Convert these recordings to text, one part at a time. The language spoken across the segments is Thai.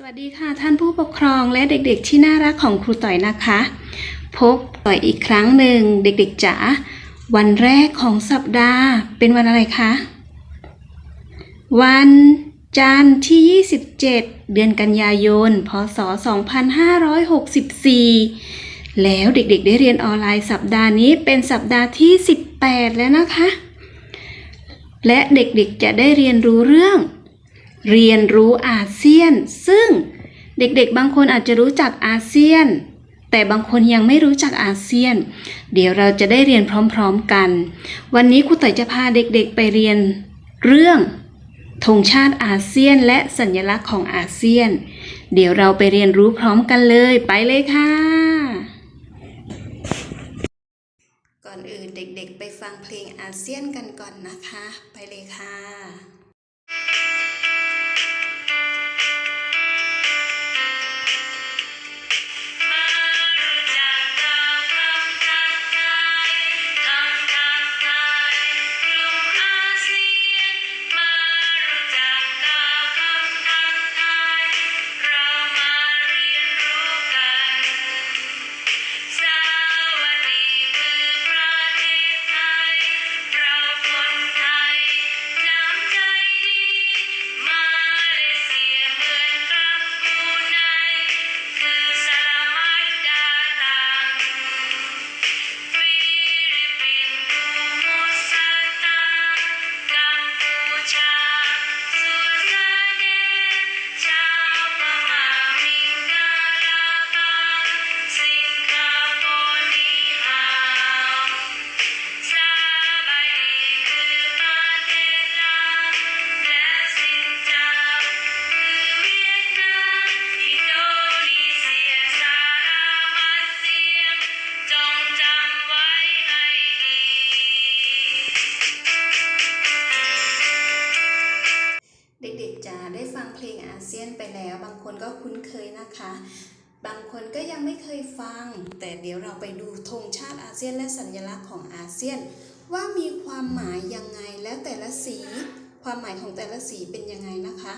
สวัสดีค่ะท่านผู้ปกครองและเด็กๆ ที่น่ารักของครูต่อยนะคะ พบต่อยอีกครั้งหนึ่งเด็กๆจ๋าวันแรกของสัปดาห์เป็นวันอะไรคะ วันจันทร์ที่ 27 เดือนกันยายน พศ 2564 แล้วเด็กๆ ได้เรียนออนไลน์สัปดาห์นี้เป็นสัปดาห์ที่ 18 แล้วนะคะ และเด็กๆจะได้เรียนรู้เรื่อง เรียนรู้อาเซียน ซึ่งเด็กๆ บางคนอาจจะรู้จักอาเซียน แต่บางคนยังไม่รู้จักอาเซียน เดี๋ยวเราจะได้เรียนพร้อมๆกัน วันนี้ครูเต๋ยจะพาเด็กๆไปเรียนเรื่องธงชาติอาเซียนและสัญลักษณ์ของอาเซียน เดี๋ยวเราไปเรียนรู้พร้อมกันเลยไปเลยค่ะ ก่อนอื่นเด็กๆ ไปฟังเพลงอาเซียนกันก่อนนะคะ ไปเลยค่ะ เอเซียนไปแล้ว บางคนก็คุ้นเคยนะคะ บางคนก็ยังไม่เคยฟัง แต่เดี๋ยวเราไปดูธงชาติอาเซียนและสัญลักษณ์ของอาเซียน ว่ามีความหมายยังไงและแต่ละสี ความหมายของแต่ละสีเป็นยังไงนะคะ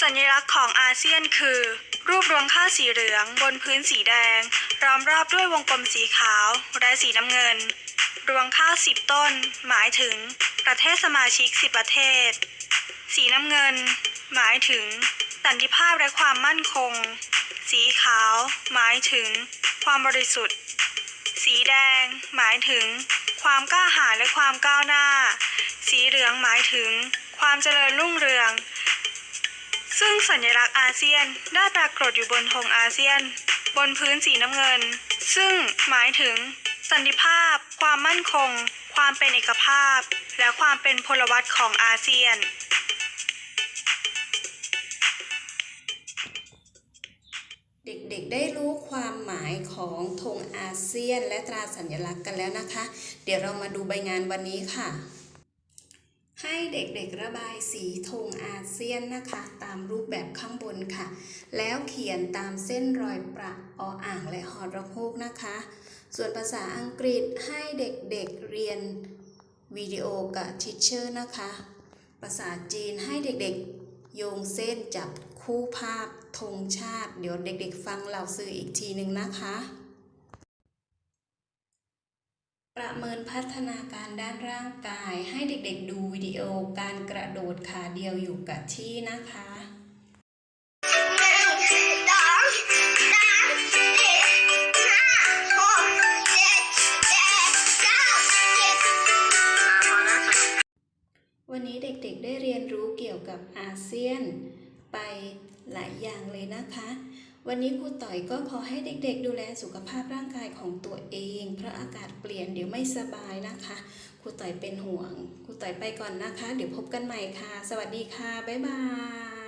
สัญลักษณ์ของอาเซียนคือ รูปรวงข้าวสีเหลืองบนพื้นสีแดง ล้อมรอบด้วยวงกลมสีขาวและสีน้ำเงินรวงข้าวสิบต้น หมายถึงประเทศสมาชิกสิบประเทศ สีน้ำเงิน หมายถึง สันติภาพและความมั่นคง สีขาว หมายถึง ความบริสุทธิ์ สีแดง หมายถึง ความกล้าหาญและความก้าวหน้า สีเหลืองหมายถึง ความเจริญรุ่งเรือง ซึ่งสัญลักษณ์อาเซียนได้ปรากฏอยู่บนธงอาเซียน บนพื้นสีน้ำเงิน ซึ่งหมายถึง สันติภาพ ความมั่นคง ความเป็นเอกภาพ และความเป็นพลวัตของอาเซียน ได้รู้ความหมายของธงอาเซียนและตราสัญลักษณ์กันแล้วนะคะ เดี๋ยวเรามาดูใบงานวันนี้ค่ะ ให้เด็กๆระบายสีธงอาเซียนนะคะ ตามรูปแบบข้างบนค่ะ แล้วเขียนตามเส้นรอยประออ่างและหอระโฮกนะคะ ส่วนภาษาอังกฤษให้เด็กๆเรียนวิดีโอกับทิชเชอร์นะคะ ภาษาจีนให้เด็กๆ โยงเส้นจับ คู่ภาพธงชาติ เดี๋ยวเด็กๆฟังเหล่าสื่ออีกทีหนึ่งนะคะ ประเมินพัฒนาการด้านร่างกายให้เด็กๆดูวิดีโอการกระโดดขาเดียวอยู่กับที่นะคะวันนี้เด็กๆได้เรียนรู้เกี่ยวกับอาเซียน ไปหลายอย่างเลยนะคะ วันนี้ครูต่อยก็ขอให้เด็กๆ ดูแลสุขภาพร่างกายของตัวเอง เพราะอากาศเปลี่ยนเดี๋ยวไม่สบายนะคะครูต่อยเป็นห่วงครูต่อยไปก่อนนะคะ เดี๋ยวพบกันใหม่ค่ะ สวัสดีค่ะ บ๊ายบาย